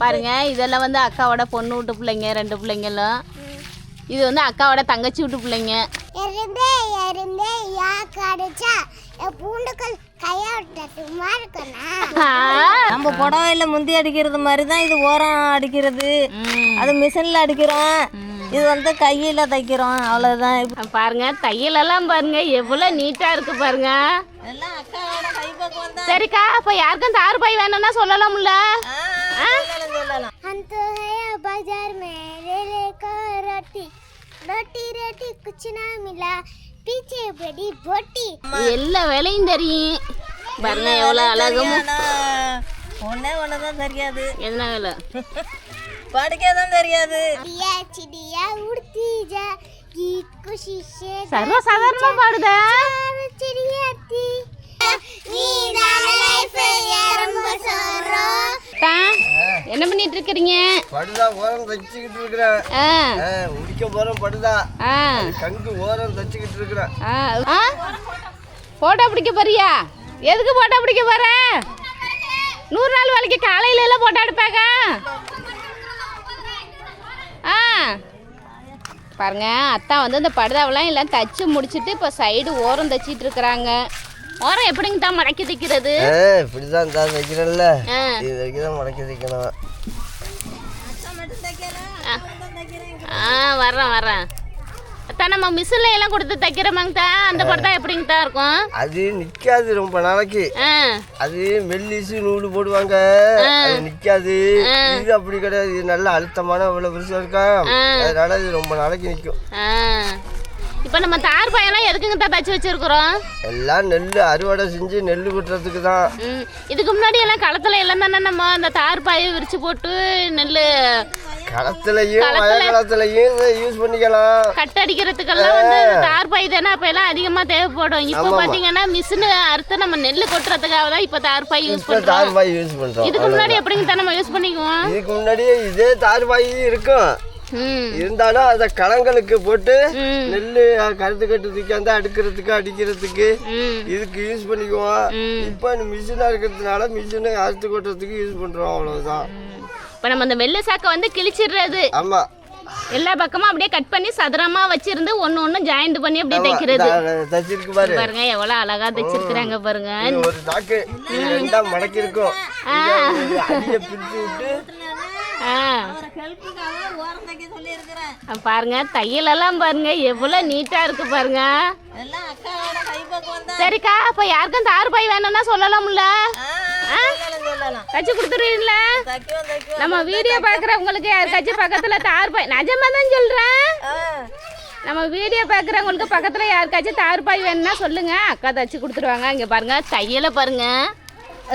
பாருங்க இதெல்லாம் வந்து அக்காவோட பொண்ணு வீட்டு பிள்ளைங்க ரெண்டு பிள்ளைங்களும். இது வந்து அக்காவோட தங்கச்சி வீட்டு பிள்ளைங்க. எறும்பே எறும்பே யா கடிச்சா பூண்டுக்கள் கையாட்டமா இருக்கணும் நம்ம புடவையில முந்தி அடிக்கிறது மாதிரி தான் இது ஓரம் அடிக்கிறது. அது மிஷினில் அடிக்கிறோம். இது வந்து கையில் தைக்கிறோம். அவ்வளோதான் இப்ப பாருங்க தையலெல்லாம் பாருங்க எவ்வளோ நீட்டாக இருக்கு பாருங்க. எல்லாம் சரிக்கா அப்போ யாருக்கும் தார் பாய் வேணும்னா சொல்லலாம்ல? சொல்லலாம் சொல்லலாம் हम तो है बाजार में ले लेकर रोटी रोटी रोटी कुछ ना मिला पीछे बड़ी बोटी எல்லா வேலையும் தெரியும் பாருங்க எவ்வளோ அழகும் ஆனா, ஒண்ணே ஒன்று தான் தெரியாது என்ன வேலை படிக்க தான் தெரியாது चिड़िया चिड़िया उड़ती जा की खुशी से சர்வசாதாரணமாக பாடுதா चार என்ன பண்ணிட்டு இருக்கீங்க படுதா ஓரம் தச்சிக்கிட்டு இருக்கிறேன் உடிக்க போறோம் படுதா. கங்கு ஓரம் தச்சிக்கிட்டு இருக்கிறேன் போட்டோ பிடிக்க போறியா? எதுக்கு போட்டோ பிடிக்க போற? நூறு நாள் வேலைக்கு காலையில எல்லாம் போட்டோ எடுப்பாங்க. ஆ. பாருங்க அத்தான் வந்து இந்த படுதாவெல்லாம் எல்லாம் தச்சு முடிச்சுட்டு இப்போ சைடு ஓரம் தச்சிட்டு இருக்கிறாங்க ஓரம் எப்படிங்க தான் மடக்கி தைக்கிறது ஆ, இப்படிதான் தான் தைக்கிறேன்ல ஆ. இது வரைக்கும் தான் முடக்கி தைக்கணும் ஆ. வர்றேன் வர்றேன். அத்தா நம்ம மிஷினில் எல்லாம் கொடுத்து தைக்கிறோமாங்க தான் அந்த படம் தான் எப்படிங்க தான் இருக்கும்? அது நிக்காது ரொம்ப நாளைக்கு. அது மெல்லிசு நூல் போடுவாங்க. அது நிக்காது. இது அப்படி கிடையாது. இது நல்ல அழுத்தமான இவ்வளவு பெருசா இருக்கா அதனால இது ரொம்ப நாளைக்கு நிக்கும். ஆ. இப்போ நம்ம தார் பாயெல்லாம் எதுக்குங்க தான் தச்சு வச்சிருக்கிறோம்? எல்லாம் நெல் அறுவடை செஞ்சு நெல் குட்டுறதுக்கு தான் இதுக்கு முன்னாடி எல்லாம் களத்துல எல்லாம் தானே நம்ம அந்த தார் பாயை விரிச்சு போட்டு நெல் களத்துலயும் வயக்காலத்துலயும் யூஸ் பண்ணிக்கலாம். கட்டடிக்கிறதுக்கெல்லாம் வந்து இந்த தார் பாய் தானே அப்போ எல்லாம் அதிகமாக தேவைப்படும். இப்போ பார்த்தீங்கன்னா மிஷினு அறுத்து நம்ம நெல் கொட்டுறதுக்காக தான் இப்போ தார் பாய் யூஸ் இப்ப பண்ணுறோம் தார் பாய் யூஸ் பண்றோம். இதுக்கு முன்னாடி எப்படிங்க தான் நம்ம யூஸ் பண்ணிக்குவோம்? இதுக்கு முன்னாடியே இதே தார் பாய் இருக்கும். இருந்தாலும் அதை களங்களுக்கு போட்டு. நெல் கருத்து கட்டு தூக்காந்து அடுக்கிறதுக்கு அடிக்கிறதுக்கு இதுக்கு யூஸ் பண்ணிக்குவோம். இப்போ மிஷினாக இருக்கிறதுனால மிஷினை அறுத்து கொட்டுறதுக்கு யூஸ் பண்ணுறோம் அவ்வளோதான் இப்போ நம்ம அந்த வெள்ளை சாக்கை வந்து கிழிச்சிடுறது. ஆமாம் எல்லா பக்கமும் அப்படியே கட் பண்ணி சதுரமா வச்சிருந்து ஒன்று ஒன்று ஜாயிண்ட் பண்ணி அப்படியே தைக்கிறது. தச்சிருக்கு பாரு. பாருங்க எவ்வளோ அழகா தைச்சிருக்கிறாங்க பாருங்க. ஒரு ரெண்டா மடக்கி இருக்கும் விட்டு ஓரம் தைக்க சொல்லியிருக்கிறேன் பாருங்க தையலெல்லாம் பாருங்க எவ்வளோ நீட்டா இருக்கு பாருங்க. எல்லாம் சரிக்கா அப்போ யாருக்கும் தார் பாய் வேணும்னா சொல்லலாம்ல? தச்சு கொடுத்துருவீங்களா? நம்ம வீடியோ பார்க்குறவங்களுக்கு யாருக்காச்சும் பக்கத்தில் தார் பாய் நிஜமா தான் சொல்கிறேன் ஆ. நம்ம வீடியோ பார்க்குறவங்களுக்கு பக்கத்தில் யாருக்காச்சும் தார் பாய் வேணும்னா சொல்லுங்க. அக்கா தச்சு கொடுத்துருவாங்க. இங்கே பாருங்க தையலை பாருங்க.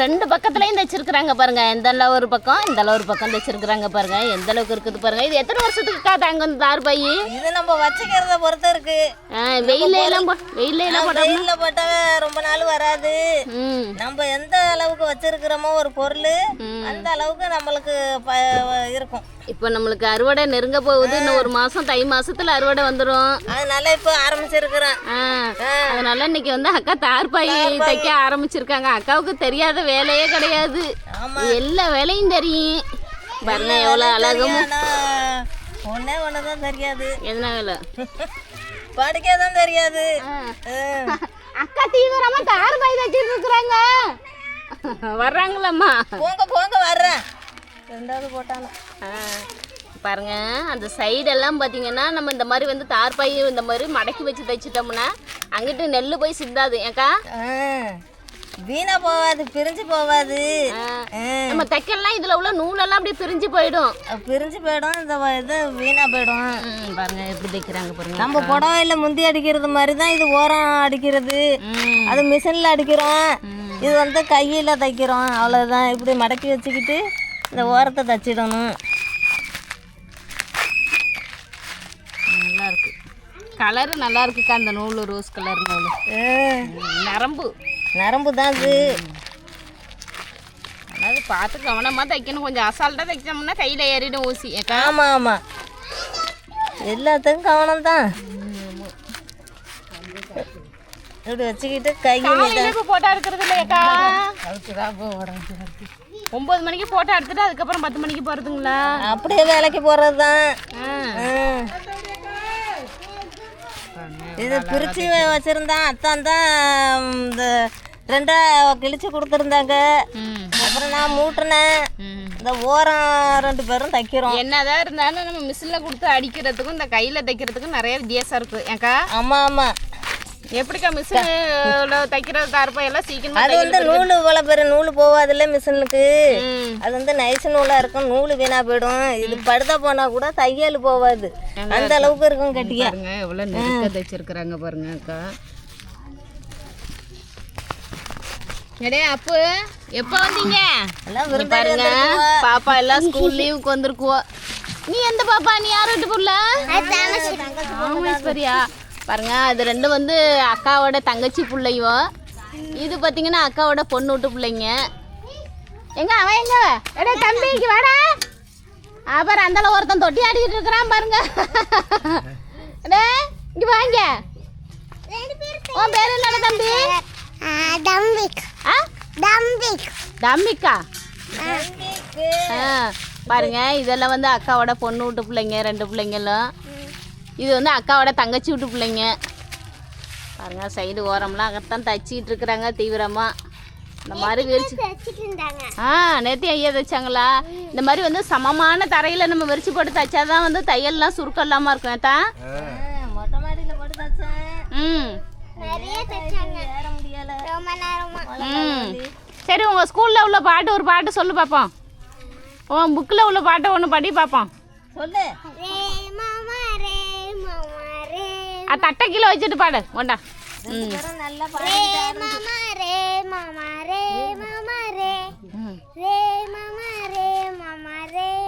ரெண்டு பக்கத்துலையும் தைச்சிருக்கிறாங்க பாருங்க. அளவு ஒரு பக்கம் இந்த ஒரு பக்கம் தைச்சிருக்கிறாங்க பாருங்க. எந்த அளவுக்கு இருக்குது பாருங்க. இது எத்தனை வருஷத்துக்குக்கா தாங்க இந்த தார் பாய்? இது நம்ம வச்சுக்கிறத பொறுத்து இருக்கு. வெயில எல்லாம் வெயில எல்லாம் வெயில்ல போட்டா ரொம்ப நாள் வராது. நம்ம எந்த அளவுக்கு வச்சிருக்கிறோமோ ஒரு பொருள் அந்த அளவுக்கு நம்மளுக்கு இருக்கும். இப்போ நம்மளுக்கு அறுவடை நெருங்க போகுது இன்னும் ஒரு மாசம் தை மாசத்துல அறுவடை வந்துடும் அதனால இப்போ ஆரம்பிச்சிருக்கிறேன் அதனால இன்னைக்கு வந்து அக்கா தார்பாய் தைக்க ஆரம்பிச்சிருக்காங்க. அக்காவுக்கு தெரியாத வேலையே கிடையாது. எல்லா வேலையும் தெரியும். பாருங்க எவ்வளோ அழகும் ஆனா ஒண்ணே ஒன்று தான் தெரியாது. எதனா வேலை? படிக்க தான் தெரியாது அக்கா தீவிரமா தார்பாய் தைச்சிட்டு இருக்கிறாங்க வர்றாங்களாம்மா. போங்க போங்க வர்றேன். ரெண்டாவது போட்டாலும். பாருங்க அந்த சைடெல்லாம் பார்த்தீங்கன்னா நம்ம இந்த மாதிரி வந்து தார்பாய் இந்த மாதிரி மடக்கி வச்சு தைச்சிட்டோம்னா அங்கிட்டு நெல் போய் சிந்தாது ஏக்கா? வீணா போகாது பிரிஞ்சு. ஆ, நம்ம தைக்கலாம் இதுல உள்ள நூலெல்லாம் அப்படியே பிரிஞ்சு போயிடும். பிரிஞ்சு போயிடும் இந்த இது வீணா போயிடும். பாருங்க எப்படி தைக்கிறாங்க பாருங்க நம்ம புடவையில முந்தி அடிக்கிறது மாதிரி தான் இது ஓரம் அடிக்கிறது. அது மிஷினில் அடிக்கிறோம். இது வந்து கையில் தைக்கிறோம் அவ்வளோதான் இப்படி மடக்கி வச்சுக்கிட்டு இந்த ஓரத்தை தச்சிடணும். கலரு நல்லா இருக்குக்கா அந்த நூல் ரோஸ் கலர் நூல். நரம்பு நரம்பு. தான் இது அதாவது பார்த்து கவனமாக தைக்கணும். கொஞ்சம் அசால்ட்டாக தைச்சோம்னா கையில் ஏறிடும் ஊசி. ஆமாம் ஆமாம். எல்லாத்துக்கும் கவனம் தான் இப்படி வச்சுக்கிட்டு இப்போ போட்டா இருக்கிறது இல்லையாக்கா ஒன்பது மணிக்கு போட்டோ எடுத்துட்டு அதுக்கப்புறம் பத்து மணிக்கு போறதுங்களா? அப்படியே வேலைக்கு போகிறது தான். இது பிரித்து வச்சுருந்தான் அத்தான் தான் இந்த ரெண்டா கிழிச்சு கொடுத்துருந்தாங்க. அப்புறம் நான் மூட்டினேன். இந்த ஓரம் ரெண்டு பேரும் தைக்கிறோம். என்னதான் இருந்தாலும் நம்ம மிஷினில் கொடுத்து அடிக்கிறதுக்கும் இந்த கையில் தைக்கிறதுக்கும் நிறைய வித்தியாசம் இருக்கு. ஏக்கா ஆமாம் ஆமாம் எப்படிக்கா மிஷினில் தைக்கிற தார்பாய் எல்லாம் சீக்கிரமா அது வந்து நூல் இவ்வளோ பெரிய நூல் போகாதுல்ல மிஷினுக்கு. அது வந்து நைஸ் நூலாக இருக்கும் நூல் வீணாக போயிடும். இது படுத்த போனால் கூட தையல் போகாது அந்த அளவுக்கு இருக்கும் கட்டியா. பாருங்க எவ்வளோ நெருக்க தைச்சிருக்கிறாங்க பாருங்க அக்கா. எடே அப்பு எப்போ வந்தீங்க? எல்லாம் பாருங்க பாப்பா எல்லாம் ஸ்கூல் லீவுக்கு வந்திருக்குவோ. நீ எந்த பாப்பா நீ யார் வீட்டு புள்ள ராமேஸ்வரியா பாருங்க அது ரெண்டும் வந்து அக்காவோட தங்கச்சி பிள்ளையோ இது பார்த்தீங்கன்னா அக்காவோட பொண்ணு விட்டு பிள்ளைங்க. எங்க அவன் எங்க எடே தம்பி இங்க வாடா. அப்புறம் அந்தால ஒருத்தன் தொட்டி ஆடிட்டு இருக்கிறான் பாருங்க. டே இங்க வாங்க உன் பேர் என்னடா தம்பி? டம்பிக் ஆ? டம்பிக் தம்பிக்கா? ஆ பாருங்க இதெல்லாம் வந்து அக்காவோட பொண்ணு வீட்டு பிள்ளைங்க ரெண்டு பிள்ளைங்களும். இது வந்து அக்காவோட தங்கச்சி வீட்டு பிள்ளைங்க. பாருங்க சைடு ஓரம்லாம் அங்கத்தான் தச்சிட்டு இருக்கிறாங்க தீவிரமா. இந்த மாதிரி விரிச்சு வச்சுட்டு இருந்தாங்க. ஆ நேற்று ஐயா தைச்சாங்களா? இந்த மாதிரி வந்து சமமான தரையில் நம்ம விரிச்சு போட்டு தைச்சாதான் வந்து தையல்லாம் சுருக்கம் இல்லாமல் இருக்கும். ஏத்தா? ம் சரி உங்கள் ஸ்கூலில் உள்ள பாட்டு ஒரு பாட்டு சொல்லு பார்ப்போம் உன் புக்கில் உள்ள பாட்டை ஒன்று படி பார்ப்போம் சொல்லு.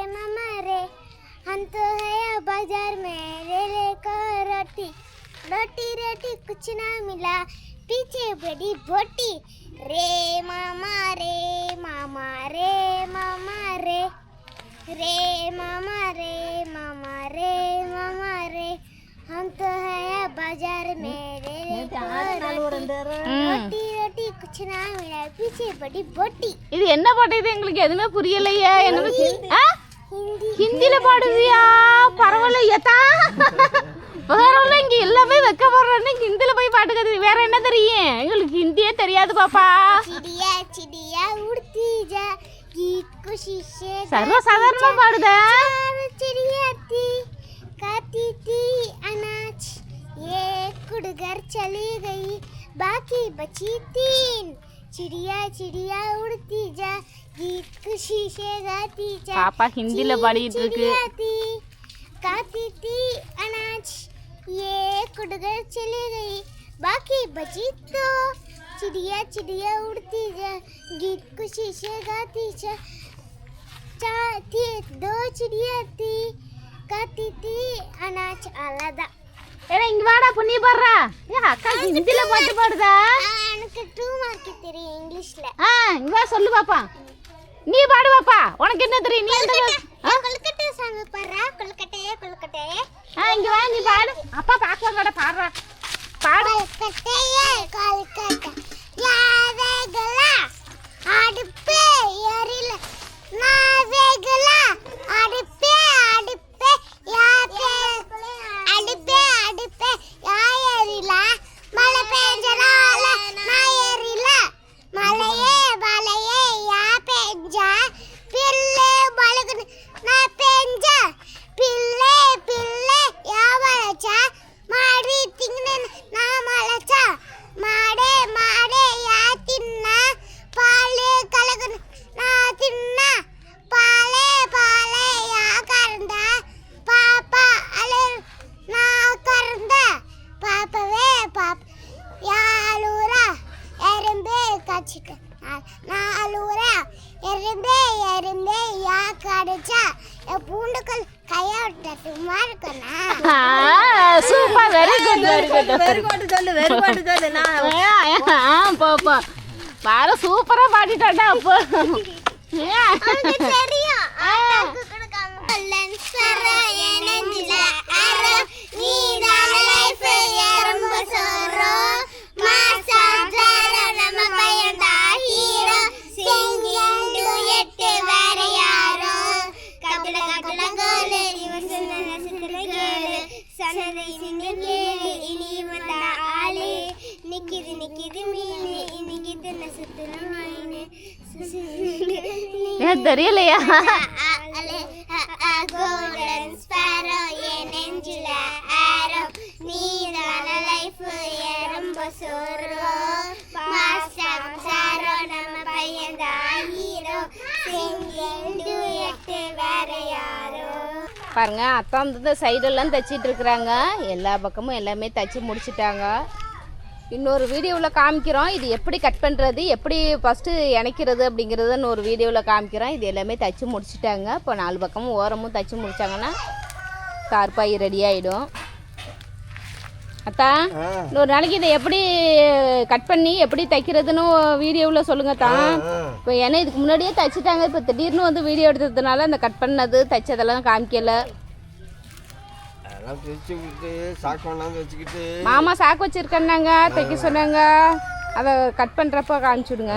मामा रे हम तो है बाज़ार में रे रे को रोटी रोटी रोटी कुछ ना मिला पीछे बड़ी बोटी रे मामा रे मामा रे मामा रे रे मामा रे मामा रे मामा रे हम तो है बाजार में रे रे को रोटी रोटी रोटी कुछ ना मिला पीछे बड़ी बोटी இது என்ன பாட்டு இது எங்களுக்கு எதுவுமே புரியலையே என்ன ஆ हिंदी ஹிந்தியில பாடுவியா பரவாயில்லையத்தா பரவாயில்ல இங்க எல்லாமே வைக்க போடுறேன்னு ஹிந்தியில போய் பாட்டு கத்து வேற என்ன தெரியும் எங்களுக்கு ஹிந்தியே தெரியாது பாப்பா चिड़िया चिड़िया उड़ती जा गीत खुशी से சர்வசாதாரணமா பாடுத चार चिड़िया थी खाती थी अनाज ये उड़कर चली गई बाकी बची तीन चिड़िया चिड़िया उड़ती जा गीत खुशी से गाती जा पापा हिंदी लबाड़ी काती थी अनाज ये कुड़कर चली गई बाकी बची तो चिड़िया चिड़िया उड़ती जा गीत खुशी से गाती जा चाहती दो चिड़िया थी गाती थी अनाज आलादा ஏடா இங்க வாடா புண்ணி பாடுறா. ஏ அக்கா ஹிந்தியில பாட்டு பாடுதா? எனக்கு டூ மார்க் தெரியும் இங்கிலீஷ்ல. ஆ இங்க வா சொல்லு பாப்பா. நீ பாடு பாப்பா. உனக்கு என்ன தெரியும்? நீ எந்த? கொல்கட்டை சாமி பாடுறா? கொல்கட்டையே கொல்கட்டையே ஆ இங்க வா நீ பாடு. அப்பா பாக்குவாங்கடா பாடுறா. பாடு. கொல்கட்டையே கொல்கட்டை. யாவைகளா அடுப்பே எரில. நாவைகளா எறும்பே எறும்பே யா கடிச்சா என் பூண்டுக்கள் கையை விட்டது மாதிரி இருக்கனா super very good very good வெறுபாட்டு சொல்லு வெறுபாட்டு சொல்லு நான் பாப்பா வேற சூப்பரா பாடிட்டாடா அப்போ தெரியலையா? பாருங்க அத்தா வந்து சைடெல்லாம் தைச்சிட்டு இருக்கிறாங்க. எல்லா பக்கமும் எல்லாமே தைச்சி முடிச்சிட்டாங்க. இன்னொரு வீடியோவில் காமிக்கிறோம். இது எப்படி கட் பண்ணுறது எப்படி ஃபஸ்ட்டு இணைக்கிறது அப்படிங்கிறதுன்னு ஒரு வீடியோவில் காமிக்கிறோம். இது எல்லாமே தைச்சி முடிச்சிட்டாங்க. இப்போ நாலு பக்கமும் ஓரமும் தைச்சி முடிச்சாங்கன்னா தார்பாய் ரெடி ஆகிடும் அத்தா இன்னொரு நாளைக்கு இதை எப்படி கட் பண்ணி எப்படி தைக்கிறதுன்னு வீடியோவில் சொல்லுங்கத்தா ஆ இப்போ ஏன்னா இதுக்கு முன்னாடியே தைச்சிட்டாங்க. இப்போ திடீர்னு வந்து வீடியோ எடுத்ததுனால அந்த கட் பண்ணது தைச்சதெல்லாம் காமிக்கல. அதெல்லாம் பிரிச்சு விட்டு சாக்கு கொண்டாந்து வச்சுக்கிட்டு மாமா சாக்கு வச்சிருக்கேன்னாங்க தைக்க சொன்னாங்க. அதை கட் பண்ணுறப்ப காமிச்சுடுங்க.